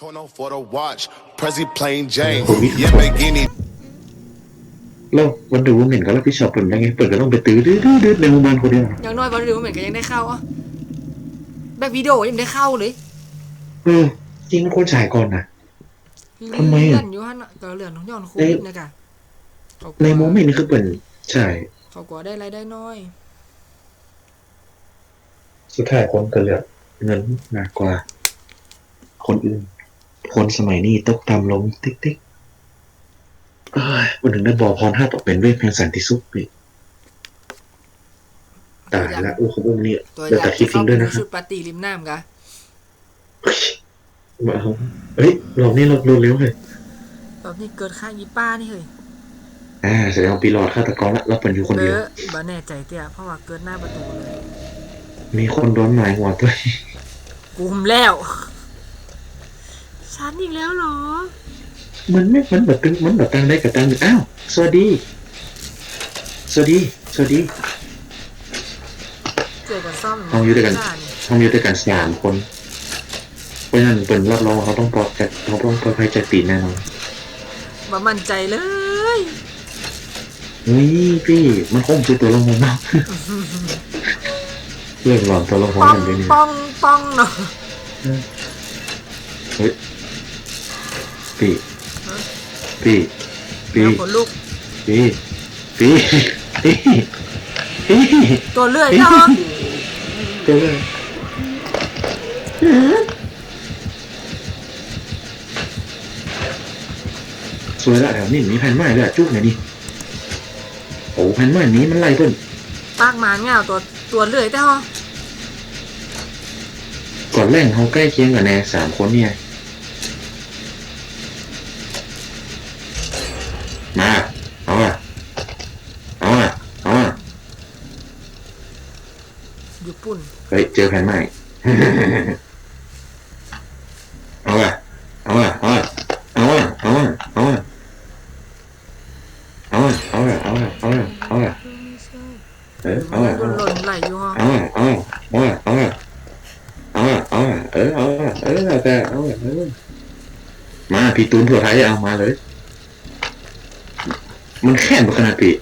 Tono for the watch, Prezi plain Jane, yeah, Begini. แล้ววันดูเหม็นก็รับผิดชอบเปิดได้ไงเปิดก็ต้องไปตื้อดื้อดื้อดื้อในหมู่บ้านคนเดียวอย่างน้อยวันเดียวเหมือนกันยังได้เข้าอะแบบวิดีโอยังได้เข้าเลยเออจริงมันควรจ่ายก่อนนะทำไมอะเลื่อนอยู่ฮะน่ะก็เลื่อนของย้อนโควิดนะกะเขากลัวในโมเมนต์นี้คือเปิดใช่เขากลัวได้รายได้น้อย สุดท้ายคนก็เลือกเงินมากกว่า คนอื่น คนสมัยนี้ตกต่ำลงติ๊กติ๊กเอ้ยวันหนึ่งได้บอกพรห้าตกเป็นเวทแห่งสันติสุขปีตายละโอ้ของพวกนี้ตัวอเดี๋ยวยากตัดคลิปทิ้งด้วยนะครัชุบดปาร์ตี้ริมน้ำกะมาเอาเฮ้ยรอบนี้เราเร็วๆเลยแบบนี้เกิดข้างยีป้านี่เฮ้ยอ่าแสดงว่าปีหลอดฆาตกรละเราเป็นอยู่คนเอเดียวอบ่แน่ใจเตี้ยเพราะว่าเกิดหน้าประตูเลย มีคนโดนหมายหัวตัวกุมแล้ว ฉันอีกแล้วเหรอ มันไม่ มันแบบตึงมันแบบตังได้กับตังอ้าว สวัสดี สวัสดี สวัสดี เจอกันซ่อมเอาอยู่ด้วยกันซ่านี่ทำอยู่ด้วยกันสามคน เพราะฉะนั้นเป็นรับรองว่าเขาต้องปลอดจากเขาต้องปลอดภัยจากตีนแน่นอนบ่มั่นใจเลยนี่พี่มันคงคือตัวลงมามากเรื่องหลอนตัวลงหัวป้องอย่างเดียวนี่ป้องป้องเนาะเฮ้ย พี่พี่พี่แล้วขนลุกพี่พี่พี่พี่ตัวเลื่อยเนาะเจอเลยสวยละแถวนี้มีแผ่นไม้ด้วยอะจุ๊บหน่อยดิโอ้แผ่นไม้นี้มันไล่เพิ่นปากหมานเงาตัวตัวเลื่อยแต่ฮะก่อนแรกเขาใกล้เคียงกับแน่สามคนเนี่ย มา เอาอะ เอาอะ เอาอะ อยู่ปุ่น เฮ้ย เจอแผ่นใหม่ เอาอะเอาอะเอาอะเอาอะเอาอะเอาอะเอาอะเอาอะเอาอะเอาอะเอาอะเออเอาอะหล่นหล่นไหลอยู่ฮะเอาอะเอาอะเอาอะเอาอะเอาอะเอาอะเออเอาอะเออเอาแต่เอาอะเออมาพี่ตูนถั่วไทยเอามาเลย มันแค่นขนาดพี่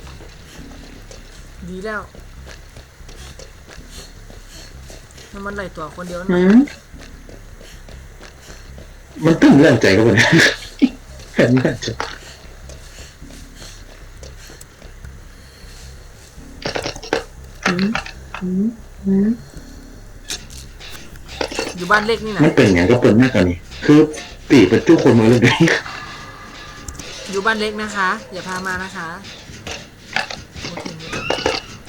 มันไหลตัวคนเดียวอืนะมมันตึงเรื่องใจกับมันแค่นี้จะอยู่บ้านเล็กนี่นะมันเป็นอย่างก็เป็นมากกว่านี้คือปีเป็นทุกคนมาเลยอยู่บ้านเล็กนะคะ อย่าพามานะคะ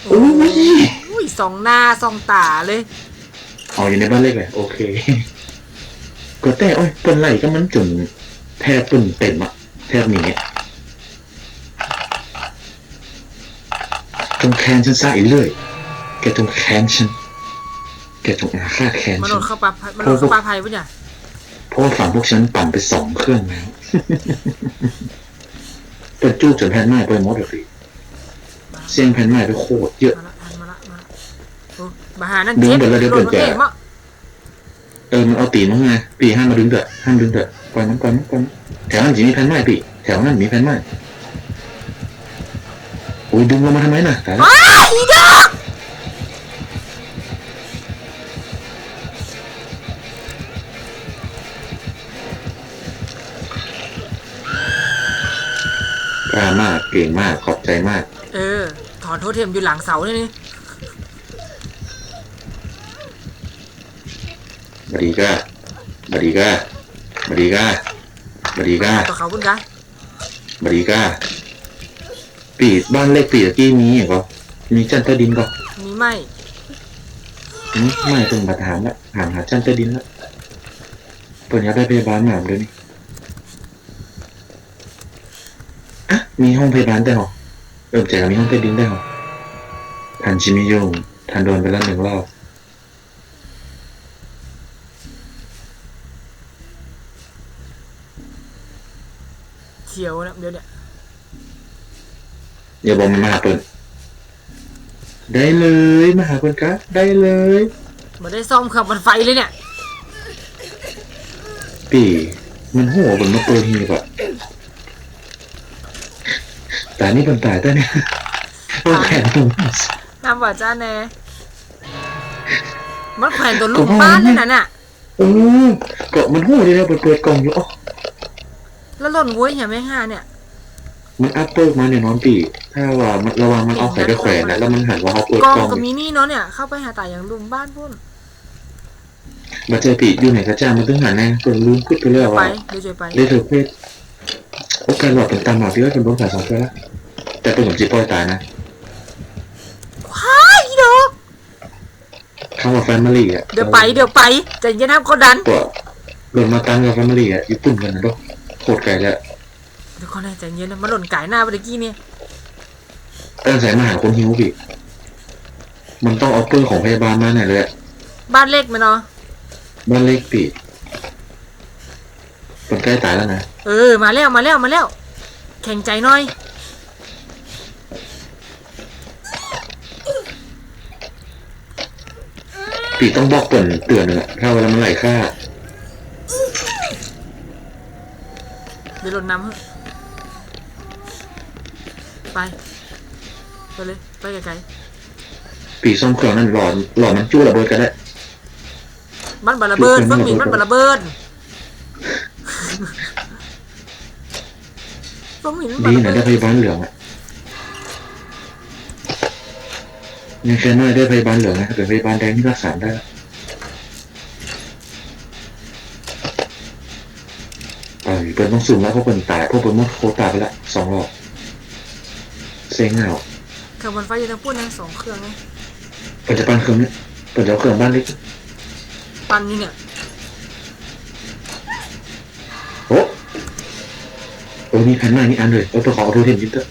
โอ้โอ้โหยอุ้ยสองหน้าสองตาเลย เอาอยู่ในบ้านเล็กเลยโอเคก็แต่โอ้ยเป็นไรก็มันจนแทบเป็นเต็มอะแทบหนีอะจงแค้นฉันซะอีเรื่อยแกจงแค้นฉันแกจงอาฆาตแค้นมันโดฉันนเข้าปลามันโดนเข้าปลาภัยปะเนี่ยเพราะว่าฝั่งพวกฉันปั่นไปสองเครื่องแล้ว เป็นจู้จนแผ่นไม้ไปหมดเลยพี่เสียงแผ่นไม้ไปโคตรเยอะ มาละทันมาละมาละโอ้ มาหานั่นดึงเจ็บไปแล้วเดี๋ยวโดนเปิดแจกรถเองมั้งเออมันเอาตีนมาไงปีห้ามมาดึงเถอะห้ามดึงเถอะปล่อยมันปล่อยมันปล่อยมันแถวนั้นจะมีแผ่นไม้ปีแถวนั้นมีแผ่นไม้โอ้ยดึงลงมาทำไมน่ะแต่อ้าวอีดอกกล้ามากเก่งมากขอบใจมาก เออ ถอนโทษเทมอยู่หลังเสาเนี่ยนี่ บดีก้าบดีก้าบดีก้าบดีก้าตัวเขาคุณกะบดีก้าปีบ้านเล็กปีตะกี้มีเหรอมีจันทดินก็มีไหมอืมไม่ต้องมาถามละถามหาจันทดินละเปิดอยากได้พยาบาลหนามเลยนี่อะมีห้องพยาบาลได้หรอเริ่มจากมีห้องใต้ดินได้หรอทันชิมิโยงทันโดนไปแล้วหนึ่งรอบ ขียวนะเดี๋ยวเนี่ยอย่าบอกมันมาหาเปิดได้เลยมาหาเปิดกะได้เลยมาได้ซ่อมเครื่องปั่นไฟเลยเนี่ยปีมันหัวบนมาเปิดหีบอะแต่นี่เป็นตายแต่เนี่ยโอ้แขนตรงน้ำว่าจ้าแน่มันแขวนตัวลูกบ้านเลยนะน่ะโอ้ก็มันหัวเลยนะเปิดเปิดกล่องอยู่อ๋อ แล้วหล่นวุ้ยอย่าไม่ห้าเนี่ย มันอัพเปิดมาเนี่ยนอนปีถ้าว่ามันระวังมันเอาไข่ไปแขวนนะแล้วมันหันว่าเขาเปิดกองกล่องกับมินี่เนาะเนี่ย เข้าไปหาตายอย่างลุมบ้านพุ่นมาเจอปีอยู่ไหนกระจ้ามันต้องหาแน่จนลืมขึ้นไปเรื่อยไปว่าเดี๋ยวจะไป ได้เธอเพศโอ้การหลอดเป็นตามหมาพี่ว่าเป็นโดนสายสองเพื่อละแต่เป็นผมจีปล่อยตายนะว้ายอีดอกคำว่าแฟมิลี่อะเดี๋ยวไปเดี๋ยวไปใจเย็นครับเขาดันตัวโดนมาตั้งกับแฟมิลี่อะญี่ปุ่นกันนะลูก โคตรไกลแล้วเดี๋ยวก่อนนะใจเย็นนะมันหล่นไก่หน้าไปตะกี้เนี่ยตั้งใจมาหาคนหิวพี่ มันต้องเอาเปอร์ของพยาบาลมาหน่อยเลยอะบ้านเล็กไหมเนาะบ้านเล็กปีมันใกล้ตายแล้วนะ เออ มาแล้วมาแล้วมาแล้ว แข่งใจหน่อยปีต้องบอกเปิ่นเตือนหนึ่งอะถ้าเวลามันไหลค่า เดี๋ยว หล่นน้ำให้ไป ไปเลย ไปไกลปีซ่อมเครื่องนั่นหลอนหลอนมันจู้ระเบิดกันได้ๆมันบาระเบิดเฟิ่งหมินมันบาระเบิดเฟิ่งหมินมันบาดีระนะเบิได้ดพยาบาลเหลืองอะยังแค่น้อยได้พยาบาลเหลืองนะถ้าเกิดพยาบาลแดงที่รักษาได้เอ ปิดต้องสูงแล้วเพราะเปิดตายเพราะเปิดมดโคตรตายไปละสองรอบเซ็งเหงาเครื่องบนไฟยังต้องพูดนะสองเครื่องไงเปิดจะปั้นเครื่องเนี่ยเปิดจะเอาเครื่องบ้านเล็กปั่นอยู่เนี่ยโอ้โอ้มีแผ่นหน้านี่อันเลยเอาไปขอเอาโทรเทมยินเตอร์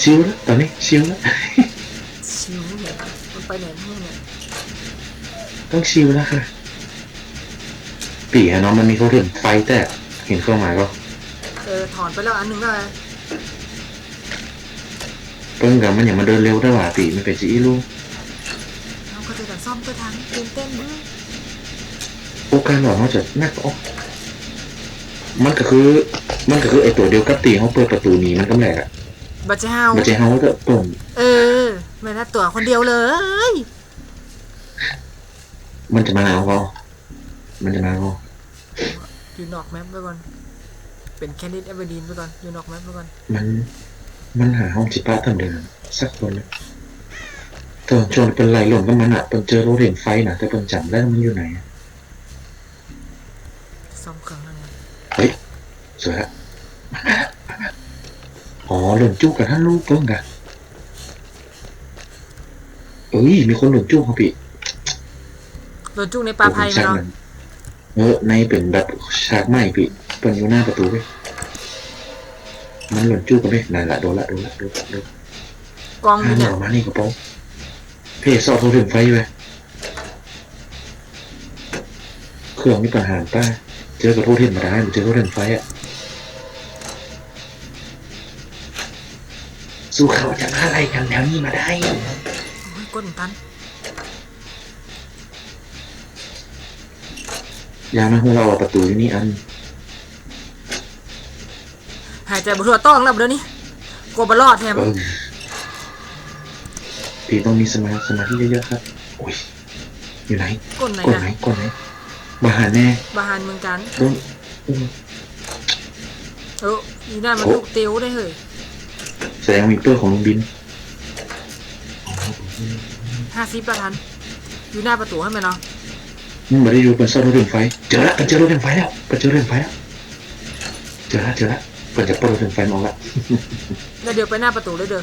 ชิวแล้วตอนนี้ชิวแล้วชิวเนี่ยมันไปไหนนู่นเนี่ยต้องชิวแล้วค่ะ ปีฮะน้องมันมีโทรเทมไฟแต่เห็นเครื่องหมายก็เออถอนไปแล้วอันหนึ่งได้เพิ่งกับมันอย่างมาเดินเร็วได้หว่าปีมันเป็นจีอีลูกเราก็จะแต่ซ่อมตัวทางตื่นเต้นด้วยโอกาสหลอกเขาจะนักออกมันก็คือ มันก็คือไอตัวเดียวกับตีเขาเปิดประตูหนีมันก็แหลกอะบัจเจ้ามันจะเฮาก็ตุ่มเออแม่น่าตัวคนเดียวเลย มันจะมาเอาเขามันจะมาเอา อยู่นอกแมปไปก่อน เป็นแคนดิดเอเวอร์ดีนไปก่อน อยู่นอกแมปไปก่อน มัน มันหาห้องจิป้าทำเดินสักคนเลยตอนชวนเป็นไรหล่นก็มันอะเป็นเจอรถเห็นไฟนะแต่เป็นจำได้ว่ามันอยู่ไหนอะซ่อมเครื่องนั่นไงสวยละอ๋อหล่นจู้กับท่านลูกเพิ่งกันเอ้ยมีคนหล่นจู้เขาปีโดนจุกในปลาไผ่มาเนาะ เออในเป็นแบบฉากใหม่ปีเป็นอยู่หน้าประตูเว้ยมันหล่นจู้กันเลยนั่นละโดนละโดนละโดนละโดนละกองอห้ายู่มเนี่ยออกมานี่กระโปรงเพจสอบโทรถึงไฟอยู่เลยเครื่องมีปัญหาป้าเจอกับโทรถึงมาได้หรือเจอโทรถึงไฟอะสู้เขาจะมาอะไรกันแล้วนี่มาได้โอ้ยก้นตัน ยามาให้เราเอาประตูอยู่นี่อัน หายใจบ่ทั่วต้องแล้วเดี๋ยวนี้กลัวบรอดแถมเออพี่ต้องมีสมาสมาธิเยอะๆครับโอ้ยอยู่ไหนก้นไหนกดนะไหนกดไหนมาหาแน่บาหานเมืองกันโดนอืมเอออีนั่นมันโอ้ลูกเตียวได้เฮ้ยแสดงมีเปอร์ของลุงบินห้าสิบประทันอยู่หน้าประตูให้ไหมเนาะ มึงมาได้ดูเป็นซ่อนรถเดินไฟ เจอละเป็นเจอรถเดินไฟแล้วเป็นเจอรถเดินไฟแล้ว เจอละเจอละเปิดจากรถเดินไฟมองละแล้วเดี๋ยวไปหน้าประตูเลยเด้อ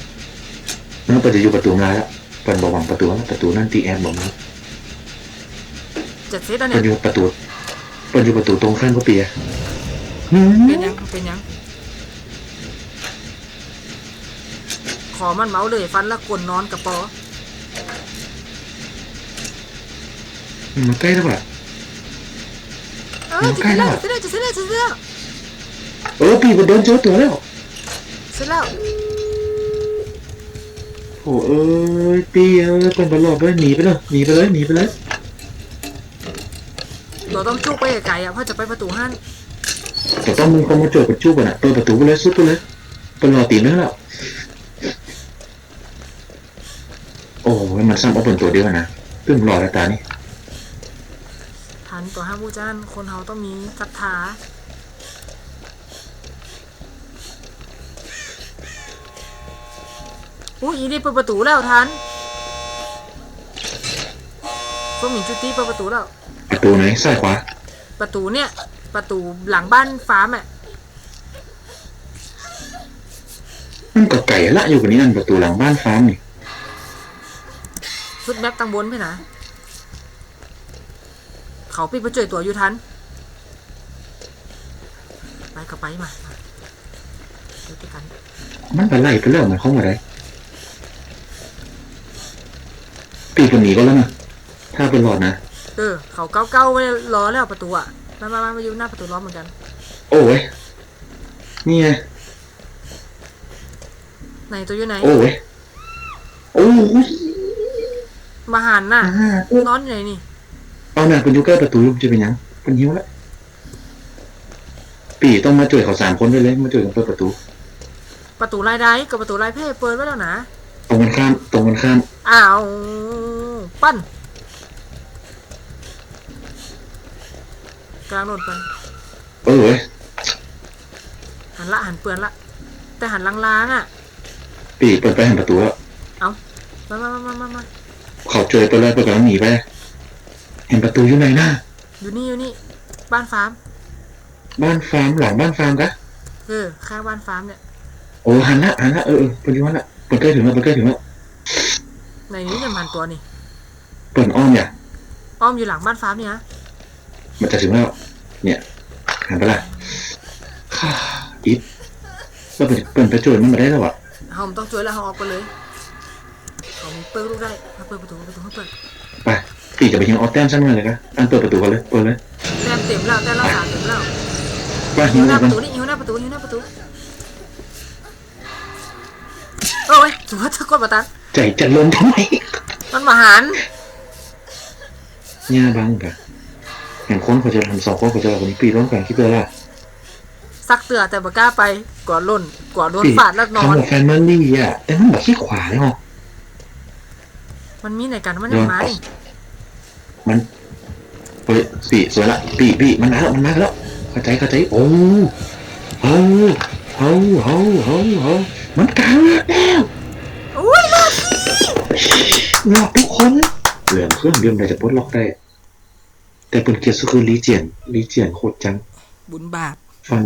นั่นเปิดจะอยู่ประตูมาแล้วเปิดบอกหวังประตูแล้วประตูนั่นตีแอนบอกมึงจัดเซตแล้วเปิเนี่ยดอยู่ประตูเปิดอยู่ประตูตรงข้างก็เปียหืมเป็นยังเป็นยังขอมันเมาเลยฟันละกวนนอนกับปอ มันใกล้แล้วป่ะเออจะเสร็จแล้วจะเสร็จแล้วจะเสร็จแล้วจะเสร็จแล้วเออปีมันโดนเจอตัวแล้วเสร็จแล้วโอ้เอ้ยปีเอ้ยเป็นบอลลอดเลยหนีไปเลยหนีไปเลยหนีไปเลยตัวต้องจุกไปไกลๆอะเพื่อจะไปประตูห้านแต่ต้องมีคนมาโจดกับจู้กันอะเปิดประตูไปเลยสุดไปเลยเปิดรอตีเนื้อแล้วโอ้ยมันซ้ำเอาเปิดตัวเดียวกันนะเพิ่งรอแล้วตานี่ทัน ตัวห้ามบูจานคนเขาต้องมีศรัทธาอุ้ยอีนี่เปิดประตูแล้วทันฟงหมิงจุตี้เปิดประตูแล้ว ประตูไหนซ้ายขวา ประตูเนี่ย ประตูหลังบ้านฟ้าร์มอะมันก็ไก่ละอยู่กับนี้นั่นประตูหลังบ้านฟ้ามนี่ชุดแมปตังบนพี่นะ เขาปิดประจุยตัวอยู่ทัน ไปก็ไปมามาเดี๋ยวไปกัน มันไปไล่ไปเรื่องมันเข้ามาได้ตีคนหนีก็แล้วนะถ้าเป็นหลอดนะเออ เขาเก้าเก้าไว้รอแล้วประตูอะมามามามาอยู่หน้าประตูล้อมเหมือนกัน โอ้ยนี่ไงไหนตัวอยู่ไหน โอ้ยโอ้ยมาหันน่ะอ่านอนอยู่ไหนนี่เอาห น่ะเป็นอยูใกล้ประตูจะเป็นหยังเป็นหิวแล้วปีต้องมาช่วยเขาสามคนด้วยเลย มาช่วยกันเปิดประตู ประตูลายได้กับประตูลายเพ่เปิดไว้แล้วนะตรงกันข้ามตรงกันข้ามอ้าวปั้นกลางโดนไปเออเว้ยหันละหันเปือนละ แต่หันล้างๆอะ ปีเปิดไปเห็นประตูแล้วมามามามามามาเขาเจอไปเลยเปิดกำลังหนีไป เห็นประตูอยู่ไหนหน้าอยู่นี่อยู่นี่ บ้านฟาร์ม บ้านฟาร์มหลังบ้านฟาร์มกะเออข้างบ้านฟาร์มเนี่ยโอ้หันละหันละเออเออเปิดอยู่นั่นละเปิดใกล้ถึงแล้วเปิดใกล้ถึงแล้วในนี้จะหันตัวนี่เปิดอ้อมเนี่ยอ้อมอยู่หลังบ้านฟาร์มเนี่ยนะมันจะถึงแล้ว เนี่ยหันไปละฮ่าอิดแล้วเปิดเปิดไปช่วยมันมาได้แล้วอะเขาต้องช่วยแล้วเขาออกไปเลยเขามีเปิดลูกได้มาเปิดประตูประตูให้เปิด ไปปีจะไปยิงออสแต้มสั้นมาเลยกะอันเปิดประตูกันเลยเปิดเลยแต้มเต็มแล้วแต้มเราสามเต็มแล้วไปหิยิวงหกัน้านประตูนี่หิวหน้าประตูหิวหน้าประตูโอ้ยถือว่าถ้ากดประตันใจจะล้มทำไมมันมาหันเนี่ยบังกะเห็นคนเขาจะทำสองคนเขาจะคนนี้ปีร้อนกันคิดเลยล่ะซักเตือแต่บ่กล้าไปกว่าล่นกว่าโดนปีฟาดแล้วนอทำนหมดแฟนมันนี่อะแต่มันแบบขี้ขวาเลยเหรอมันมีในกันมันยังมานี่ มันเฮ้ยปีสวยละปีปีมันมาแล้วมันมาแล้วเข้าใจเข้าใจโอ้โอ้โอ้โอ้โอ้โอ้มันกลางแล้วอุ้ยรอดหลอกทุกคนเหลืองเครื่องเดิมได้จะปลดล็อกได้ แต่เป็นเกียร์สุคือลีเจียนลีเจียนโคตรจัง บุญบาปฟัง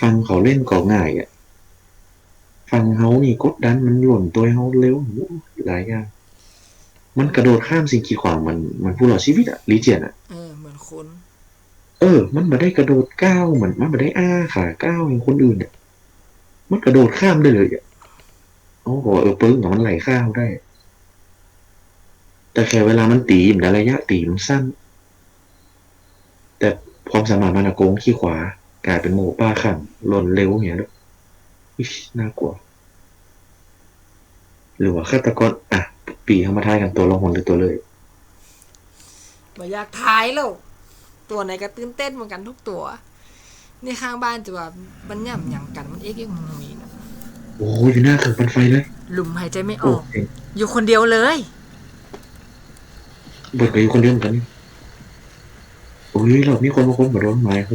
ฟังเขาเล่นก็ง่ายอะ ฟังเขานี่กดดันมันหล่นตัวเขาเร็วหลายอย่าง มันกระโดดข้ามสิ่งกีดขวางมันมันผู้หลอดชีวิตอะลีเจียนอะเออเหมือนคนเออ มันมาได้กระโดดก้าวเหมือนมันมาได้อ้าขาก้าวอย่างคนอื่นเนี่ยมันกระโดดข้ามได้เลยอะโอ้โหเออปึ้งของมันไหลข้าวได้ แต่แค่เวลามันตีมันระยะตีมันสั้น แต่ความสามารถมันอะโกงขี้ขวากลายเป็นโมป้าขังหล่นเร็วอย่างเงี้ยด้วยอิ๊ยน่ากลัว หรือว่าฆาตกรอะ ปีเข้ามาทายกันตัวลงหนหรือตัวเลยบ่อยากทายแล้วตัวไหนก็ตื่นเต้นเหมือนกันทุกตัวนี่ข้างบ้านจะว่ามันย่ำหยังกันมันเอ็กเอ็กมุยนะโอ้ยอยู่หน้าเครื่องปันไฟเลยลมหายใจไม่อโอ้อก ยอยู่คนเดียวเลย เบิดไปอยู่คนเดียวเหมือนกันนี่โอ้ยเรามีคนมาคนมาโดนไม้โห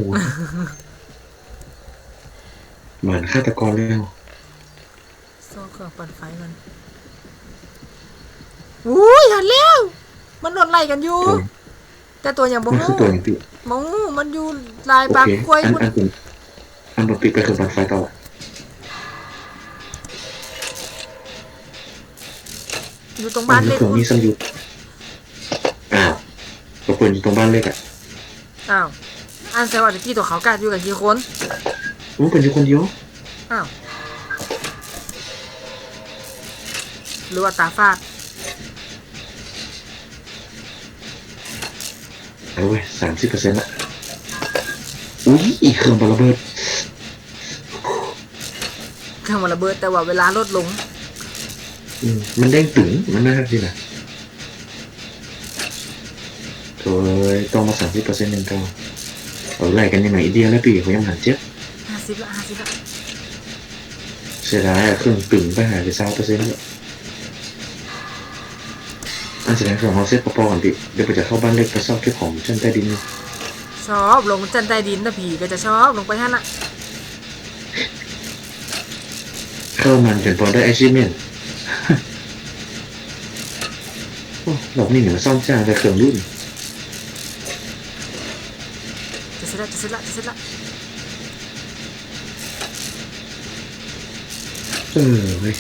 เหมือนฆาตกรแล้ว โซ่เครื่องปั่นไฟมัน อุ้ยหันแล้ว มันโดนไล่กันอยู่ตัวแต่ตัวยังบ่มันฮู้คือตัวอย่างที่มองมันอยู่ลายโอปากเคกล้วยอันพุ่นอันเป็นอันเป็นปิดไปเครื่องปั่นไฟต่ออยู่ตรงบ้านอันเล็นี้กเครื่องพุ่นนี้ซ้ำอยู่อ้าวตัวปืนอยู่ตรงบ้านเล็กอะอ้าว อันแซวว่าตะกี้ตัวเขากัดอยู่กับกี่คนมันเป็นอยู่คนเดียวอ้าว หรือว่าตาฟาด เอาเว้ยสามสิบเปอร์เซ็นต์ละอุ้ยอีกเครื่องบอลระเบิดเครื่องมันระเบิดแต่ว่าเวลาลดลง อืมมันเด้งตึงมันน่าดีนะโถยต้องมาสามสิบเปอร์เซ็นต์หนึ่งตัวเออไล่กันยังไงอีเดียแล้วปีเขายังหันเจ็บห้าสิบละห้าสิบละเสียดายอะเครื่องตึงไปหายไปสามเปอร์เซ็นต์เลยอัน แสดงของเขาเซ็ตปอๆกันพี่เดี๋ยวไปจะเข้าบ้านเล็กไปซอกเก็บของชั้นใต้ดินชอบลงจันใต้ดินนะผีก็จะชอบลงไปท่านละเข้ามันจนพอได้ achievement โอ้หลอกนี่หนูซ่อมจ้าแต่เครื่องรุ่นจะเสร็จละจะเสร็จละจะเสร็จละเออเว้ย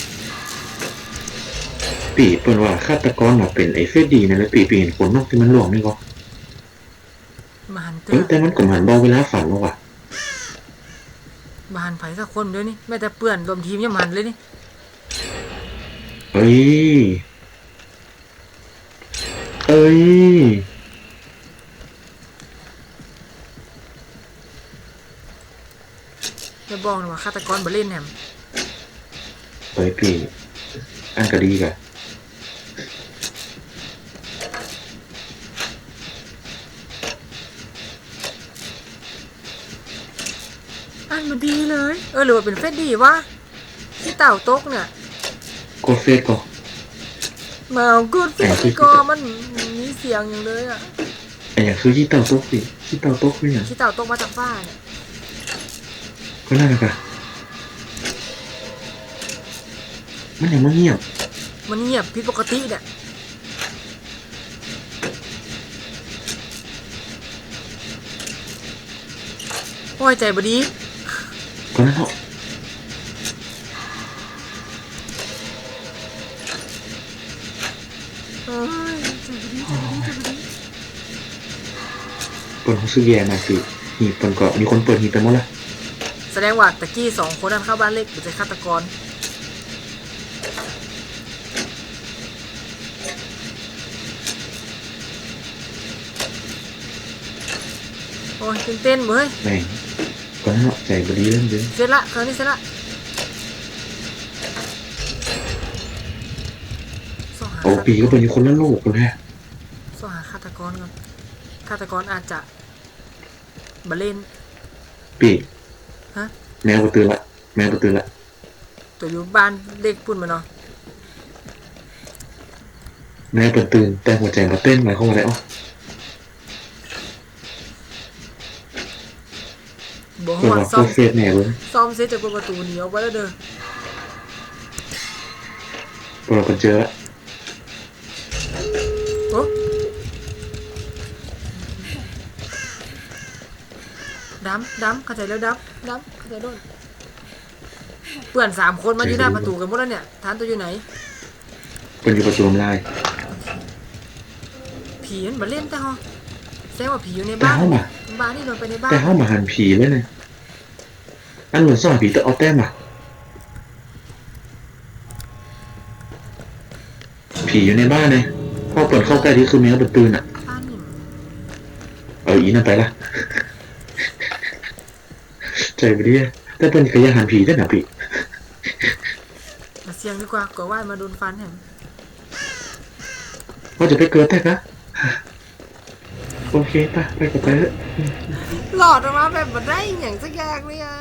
ปีเปิดว่าฆาตกรมาเป็นไอ้เฟสดีนั่นแหละปีปีเห็นคนนอกที่มันหลวงนี่ก็มาหันเตเอออแต่มันก็หันบอกเวลาฝันว่าว่ะมาหันไผ่สักคนเด้วยนี่แม้แต่เปื่อนรวมทีมยังมาหันเลยนี่เอ้ยเอ้ยจะบอกนะว่าฆาตกรบ่เล่นแฮมเอ้ยปีอันก็ดีกะ มันดีเลย เออหรือว่าเป็นเฟสดีวะที่เต่าตกเนี่ยกดเฟสก็มาเอากูดเฟแต่สที่ก็มันมีเสียงอย่างเลยอะไอ้อย่างคือที่เต่าตกสิที่เต่าตกเนี่ยที่เต่าตกมาจากฟ้าเนี่ยก็น่าจะกะมันยังไม่เงียบ มันเงียบผิดปกติเนี่ยโอ้ยใจบดี ก็นั่นเนาะเอ้ยใจบดีใจบดีใจบดีเปิดของซื้อแย่นะปีหีบเปิดก็มีคนเปิดหีบไปหมดละแสดงว่าตะกี้สองคนนั้นเข้าบ้านเล็กเป็นฆาตกรโอ้ยตื่นเต้นเว้ยแม่ง ก็นั่นเนาะใจบดีเรื่องเดิมเสร็จละคราวนี้เสร็จละสองหาโอ้ปีก็เป็นอยู่คนละโลกคนแรกสองหาฆาตกรก่อนฆาตกรอาจจะบาเล่น ปีฮะ แมวก็ตื่นละแมวก็ตื่นละตัวอยู่บ้านเด็กปุ่นมาเนาะแมวเปิดตื่นแต่หัวใจมาเต้นหมายความว่าอะไรอ๋อ บอกเปิดว่าว่าซ่อโคมตรเฟสแน่เลยซ่อมเสร็จจากประตูหนีออกไปแล้วเด้อเปิดว่าเปิดเจอละโอ้ดำดำเข้าใจแล้วดำดำเข้าใจด้วยเพื่อนสามคนมาอยู่หน้าประตูกันหมดแล้วเนี่ยทานตัวอยู่ไหนเป็นอยู่ประตูลายผีมันมาเล่นแต่ฮอแสดงว่าผีอยู่ในแต่บ้านเข้ามาบ้านนี่โดนไปในบ้านแต่เข้ามาหันผีเลยนะ อันหลวนซ่อนผีแต่เอาแต้มอะ ผีอยู่ในบ้านเลยพ่อเปิดเข้าใกล้ที่คือแมวเปิดตื่นอะ บ้านนี่เอาอีนั่นไปละ ใจไปดิแต่เป็นขยะหันผีได้หนะพี่มาเสียงดีกว่ากลัวว่ามาโดนฟันแหมว่าจะไปเกิดแต่กะโอเคป่ะไปกับไปเถอะ หลอดออกมาแบบบ่ได้อย่างสักอย่างเลยอะ